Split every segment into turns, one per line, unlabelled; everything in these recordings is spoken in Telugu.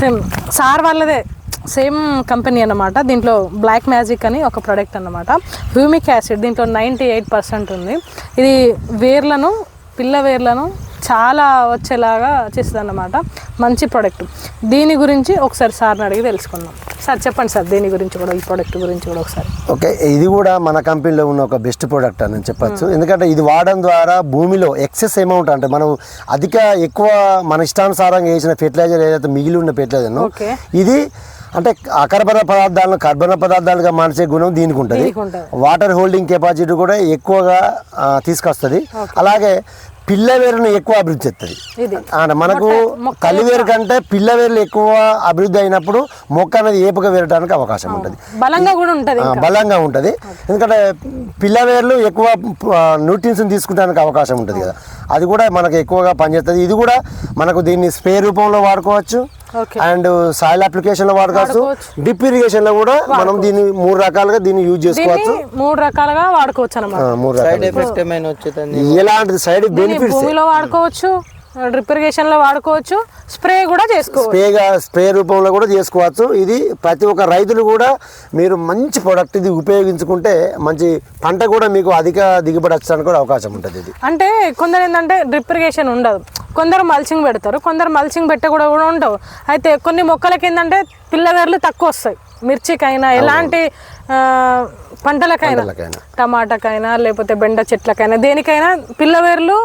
సేమ్ సార్ వాళ్ళదే సేమ్ కంపెనీ అన్నమాట. దీంట్లో బ్లాక్ మ్యాజిక్ అని ఒక ప్రోడక్ట్ అన్నమాట. హ్యూమిక్ యాసిడ్ దీంట్లో నైంటీ ఎయిట్ పర్సెంట్ ఉంది. ఇది వేర్లను పిల్ల వేర్లను చాలా వచ్చేలాగా చేస్తుంది అన్నమాట మంచి ప్రోడక్ట్ దీని గురించి ఒకసారి సార్ని అడిగి తెలుసుకుందాం. సార్ చెప్పండి సార్ దీని గురించి కూడా ఈ ప్రోడక్ట్ గురించి కూడా ఒకసారి.
ఓకే ఇది కూడా మన కంపెనీలో ఉన్న ఒక బెస్ట్ ప్రోడక్ట్ అని చెప్పొచ్చు. ఎందుకంటే ఇది వాడడం ద్వారా భూమిలో ఎక్సెస్ అమౌంట్ అంటే మనం అధిక ఎక్కువ మన ఇష్టానుసారంగా వేసిన ఫెర్టిలైజర్ ఏదైతే మిగిలి ఉన్న ఫెర్టిలైజర్. ఇది అంటే అకర్బన పదార్థాలను కర్బన పదార్థాలుగా మార్చే గుణం దీనికి ఉంటుంది. వాటర్ హోల్డింగ్ కెపాసిటీ కూడా ఎక్కువగా తీసుకొస్తుంది. అలాగే పిల్లవేరును ఎక్కువ అభివృద్ధి అంటే మనకు కలివేరు కంటే పిల్లవేరులు ఎక్కువ అభివృద్ధి అయినప్పుడు మొక్క అనేది ఏపుగా వేరడానికి అవకాశం ఉంటుంది.
బలంగా కూడా ఉంటుంది
బలంగా ఉంటుంది. ఎందుకంటే పిల్లవేర్లు ఎక్కువ న్యూట్రిన్స్ తీసుకుంటానికి అవకాశం ఉంటుంది కదా. అది కూడా మనకు ఎక్కువగా పనిచేస్తుంది ఇది కూడా మనకు దీన్ని స్ప్రే రూపంలో వాడుకోవచ్చు. అండ్ సాయిల్ అప్లికేషన్లో వాడుకోవచ్చు. డ్రిప్ ఇరిగేషన్లో కూడా మనం దీన్ని మూడు రకాలుగా దీన్ని యూజ్ చేసుకోవచ్చు.
దీన్ని మూడు రకాలుగా. వాడుకోవచ్చు అనమాట
ఎలాంటి సైడ్ బెనిఫిట్స్
భూమిలో వాడుకోవచ్చు డ్రిప్ ఇరిగేషన్లో వాడుకోవచ్చు స్ప్రే కూడా చేసుకోవచ్చు.
స్ప్రేగా స్ప్రే రూపంలో కూడా చేసుకోవచ్చు. ఇది ప్రతి ఒక్క రైతులు కూడా మీరు మంచి ప్రోడక్ట్ ఇది ఉపయోగించుకుంటే మంచి పంట కూడా మీకు అధిక దిగుబడి వచ్చడానికి కూడా అవకాశం ఉంటుంది ఇది.
అంటే కొందరు ఏంటంటే డ్రిప్ ఇరిగేషన్ ఉండదు. కొందరు మల్చింగ్ పెడతారు కొందరు మల్చింగ్ పెట్ట కూడా కూడా ఉండవు. అయితే కొన్ని మొక్కలకి ఏంటంటే పిల్లవేర్లు తక్కువ వస్తాయి. మిర్చికైనా ఎలాంటి పంటలకైనా. టమాటాకైనా లేకపోతే బెండ చెట్లకైనా దేనికైనా పిల్లవేర్లు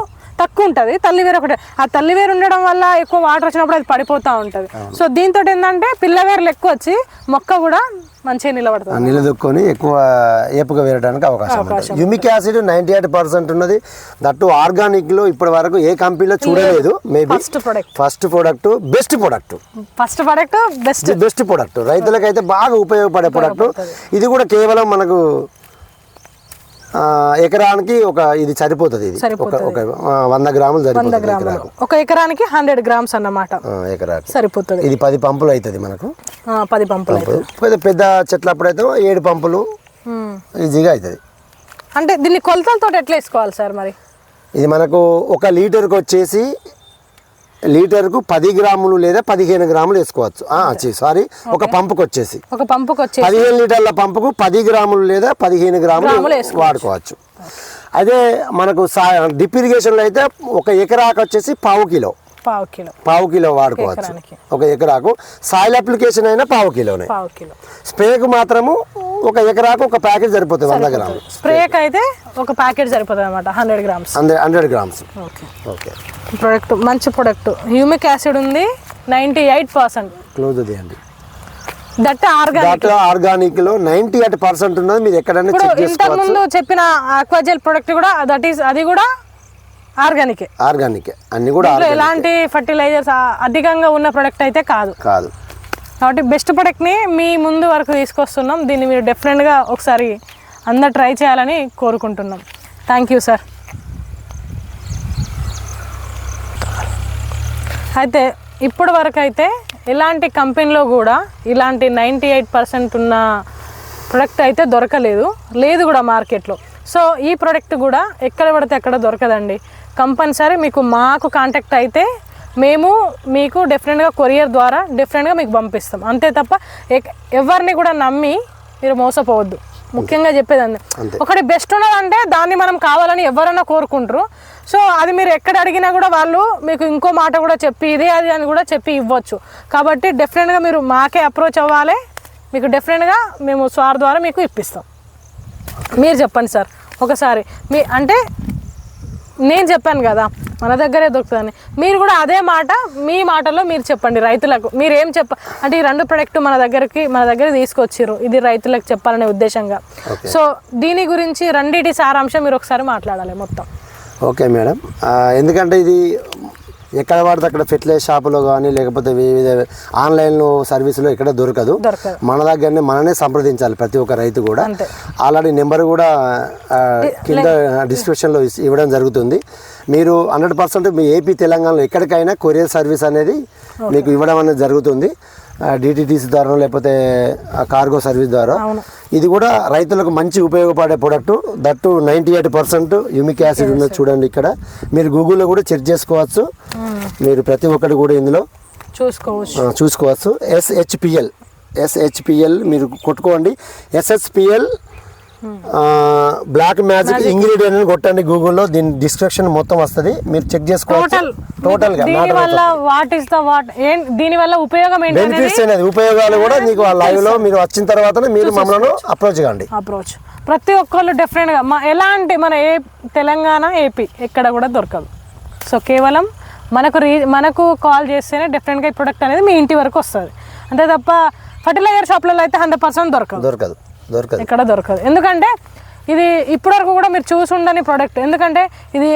తక్కువ ఉంటుంది తల్లివేరు ఒకటే. ఆ తల్లివేరు ఉండడం వల్ల ఎక్కువ వాటర్ వచ్చినప్పుడు అది పడిపోతూ ఉంటుంది. సో దీంతో ఏంటంటే పిల్లవేర్లు ఎక్కువ వచ్చి మొక్క కూడా మంచిగా నిలబడుతుంది.
నిలదొక్కొని ఎక్కువ ఏపుగా వేయడానికి అవకాశం humic acid ninety eight percent ఉన్నది. దట్టు ఆర్గానిక్లో ఇప్పటి వరకు ఏ కంపెనీలో చూడలేదు maybe
first product
first product best product
first product best
best product రైతులకైతే బాగా ఉపయోగపడే ప్రోడక్ట్ ఇది కూడా కేవలం మనకు ఎకరానికి ఒక ఇది సరిపోతుంది ఇది. ఒక వంద గ్రాములు సరిపోతుంది
ఒక ఎకరానికి హండ్రెడ్ గ్రామ్స్ అన్నమాట.
ఎకరాకు.
సరిపోతుంది.
ఇది పది పంపులు అవుతుంది మనకు.
పది పంపులు.
పెద్ద పెద్ద చెట్లు అప్పుడైతే ఏడు పంపులు. ఈజీగా అవుతుంది
అంటే దీన్ని కొలతలతో ఎట్లా వేసుకోవాలి సార్ మరి?
ఇది మనకు ఒక లీటర్కి వచ్చేసి లీటర్కు పది గ్రాములు లేదా పదిహేను గ్రాములు వేసుకోవచ్చు. సారీ. ఒక పంపుకి వచ్చేసి
ఒక పంపుకి వచ్చే
పదిహేను లీటర్ల పంపుకు పది గ్రాములు లేదా పదిహేను గ్రాములు వాడుకోవచ్చు. అదే మనకు డ్రిప్ ఇరిగేషన్లో అయితే ఒక ఎకరాకు వచ్చేసి పావు కిలో.
పావు కిలో.
పావు కిలో వాడుకోవచ్చు. ఒక ఎకరాకు. సాయిల్ అప్లికేషన్ అయినా పావు కిలోనే. స్ప్రేకు మాత్రము ఒక ఎకరాకు ఒక ప్యాకెట్ సరిపోతుంది వంద గ్రాములు.
స్ప్రేకి అయితే ఒక ప్యాకెట్ సరిపోతుంది అనమాట hundred grams.
Hundred hundred grams.
Okay.
Okay.
Product మంచి ప్రొడక్ట్. హ్యూమిక్ యాసిడ్ ఉంది నైంటీ ఎయిట్ పర్సెంట్.
క్లోజ్ చేయండి.
That organic.
ఆర్గానిక్లో ninety eight percent ఉన్నది మీరు ఎక్కడైనా చెక్ చేసుకోవచ్చు.
ముందు చెప్పిన ఆక్వాజెల్ ప్రొడక్ట్ కూడా దట్ ఈస్ అది కూడా ఆర్గానికే.
ఆర్గానిక్. అన్ని కూడా.
ఎలాంటి ఫర్టిలైజర్స్ అధికంగా ఉన్న ప్రొడక్ట్ అయితే కాదు.
కాదు.
కాబట్టి బెస్ట్ ప్రొడక్ట్ని మీ ముందు వరకు తీసుకొస్తున్నాం. దీన్ని మీరు డెఫినెట్గా ఒకసారి అందరు ట్రై చేయాలని కోరుకుంటున్నాం. థ్యాంక్ యూ సార్ అయితే ఇప్పటి వరకు అయితే ఇలాంటి కంపెనీలో కూడా ఇలాంటి నైంటీ ఎయిట్ పర్సెంట్ ఉన్న ప్రొడక్ట్ అయితే దొరకలేదు. లేదు కూడా మార్కెట్లో సో ఈ ప్రోడక్ట్ కూడా ఎక్కడ పడితే అక్కడ దొరకదండి. కంపల్సరీ మీకు మాకు కాంటాక్ట్ అయితే మేము మీకు డెఫినెట్గా కొరియర్ ద్వారా డెఫినెట్గా మీకు పంపిస్తాం. అంతే తప్ప ఎక్- ఎవరిని కూడా నమ్మి మీరు మోసపోవద్దు. ముఖ్యంగా చెప్పేది అంది ఒకటి బెస్ట్ ఉన్నదంటే దాన్ని మనం కావాలని ఎవరైనా కోరుకుంటారు. సో అది మీరు ఎక్కడ అడిగినా కూడా వాళ్ళు మీకు ఇంకో మాట కూడా చెప్పి ఇదే అది అని కూడా చెప్పి ఇవ్వచ్చు. కాబట్టి డెఫినెట్గా మీరు మాకే అప్రోచ్ అవ్వాలి. మీకు డెఫినెట్గా మేము స్వార్ ద్వారా మీకు ఇప్పిస్తాం. మీరు చెప్పండి సార్ ఒకసారి. మీ అంటే నేను చెప్పాను కదా మన దగ్గరే దొరుకుతుందని. మీరు కూడా అదే మాట మీ మాటలో మీరు చెప్పండి రైతులకు. మీరు ఏం చెప్ప అంటే ఈ రెండు ప్రొడక్ట్ మన దగ్గరికి మన దగ్గర తీసుకొచ్చిర్రు. ఇది రైతులకు చెప్పాలనే ఉద్దేశంగా. సో దీని గురించి రెండిటి సారాంశం మీరు ఒకసారి మాట్లాడాలి మొత్తం.
Okay madam. ఎందుకంటే ఇది ఎక్కడ పడితే అక్కడ ఫెర్టిలైజర్ షాపులో కానీ లేకపోతే వివిధ ఆన్లైన్ సర్వీసులో ఎక్కడ దొరకదు. మన దగ్గరనే మననే సంప్రదించాలి ప్రతి ఒక్క రైతు కూడా. ఆల్రెడీ నెంబర్ కూడా కింద డిస్క్రిప్షన్లో ఇవ్వడం జరుగుతుంది. మీరు హండ్రెడ్ పర్సెంట్ మీ ఏపీ తెలంగాణలో ఎక్కడికైనా కొరియర్ సర్వీస్ అనేది మీకు ఇవ్వడం అనేది జరుగుతుంది. డిటిటీసీ ద్వారా లేకపోతే కార్గో సర్వీస్ ద్వారా. ఇది కూడా రైతులకు మంచి ఉపయోగపడే product that ninety eight percent humic acid ఉన్నది చూడండి ఇక్కడ. మీరు గూగుల్లో కూడా చెక్ చేసుకోవచ్చు. మీరు ప్రతి ఒక్కటి కూడా ఇందులో
చూసుకోవచ్చు.
చూసుకోవచ్చు. ఎస్హెచ్పిఎల్ ఎస్హెచ్పిఎల్ మీరు కొట్టుకోండి. ఎస్హెచ్పిఎల్ బ్లాక్ మ్యాజిక్ ఇంగ్రీడియంట్ అని కొట్టండి గూగుల్లో దీని డిస్క్రిప్షన్ మొత్తం వస్తుంది. మీరు చెక్ చేసుకోవచ్చు.
టోటల్గా వాట్ ఇస్ ద వాట్ ఏం దీని వల్ల ఉపయోగం ఏంటి అనేది
బెనిఫిట్స్ అనేది ఉపయోగాలు కూడా మీకు లైవ్లో మీరు వచ్చిన తర్వాత మీరు మమ్మల్ని అప్రోచ్ కాండి.
అప్రోచ్ ప్రతి ఒక్కళ్ళు డిఫరెంట్గా మా ఎలాంటి మన ఏ తెలంగాణ ఏపీ ఎక్కడ కూడా దొరకదు. సో కేవలం మనకు రీ మనకు కాల్ చేస్తేనే డిఫరెంట్గా ఈ ప్రొడక్ట్ అనేది మీ ఇంటి వరకు వస్తుంది. అంతే తప్ప ఫర్టిలైజర్ షాప్లలో అయితే హండ్రెడ్ పర్సెంట్ దొరకదు.
దొరకదు. దొరకదు.
ఎక్కడ దొరకదు. ఎందుకంటే ఇది ఇప్పటివరకు కూడా మీరు చూసి ఉండని ప్రోడక్ట్ ఎందుకంటే ఇది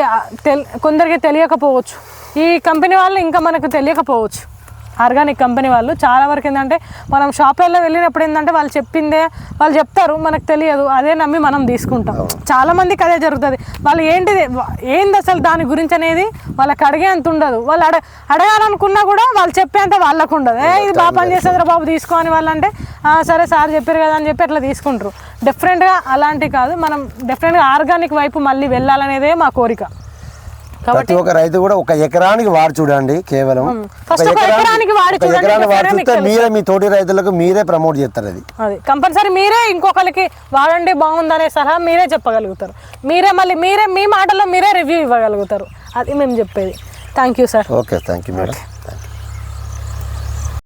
తెల్ కొందరికి తెలియకపోవచ్చు. ఈ కంపెనీ వాళ్ళు ఇంకా మనకు తెలియకపోవచ్చు. ఆర్గానిక్ కంపెనీ వాళ్ళు చాలా వరకు ఏంటంటే మనం షాప్లలో వెళ్ళినప్పుడు ఏంటంటే వాళ్ళు చెప్పిందే వాళ్ళు చెప్తారు మనకు తెలియదు. అదే నమ్మి మనం తీసుకుంటాం. చాలా మందికి అదే జరుగుతుంది. వాళ్ళు ఏంటిది ఏంది అసలు దాని గురించి అనేది వాళ్ళకి అడిగే అంత ఉండదు. వాళ్ళు అడ అడగాలనుకున్నా కూడా వాళ్ళు చెప్పేంత వాళ్ళకు ఉండదు. ఏ ఇది బాగా పని చేస్తుందిరా బాబు తీసుకో అని వాళ్ళంటే "ఆ, సరే సార్ చెప్పారు కదా అని చెప్పి అట్లా తీసుకుంటారు. డిఫరెంట్గా అలాంటి కాదు. మనం డిఫరెంట్గా ఆర్గానిక్ వైపు మళ్ళీ వెళ్ళాలనేదే మా కోరిక.
ప్రతి ఒక్క రైతు కూడా ఒక ఎకరానికి వాడి చూడండి కేవలం.
ఒక ఎకరానికి వాడి
చూస్తే మీరే మీ తోటి రైతులకు మీరే ప్రమోట్ చేస్తారు అది.
అది కంపల్సరీ మీరే ఇంకొకరికి వాడండి బాగుందనే సలహా మీరే చెప్పగలుగుతారు. మీరే మళ్ళీ మీరే మీ మాటల్లో మీరే రివ్యూ ఇవ్వగలుగుతారు. అది మేము చెప్పేది. Thank you sir
okay thank you madam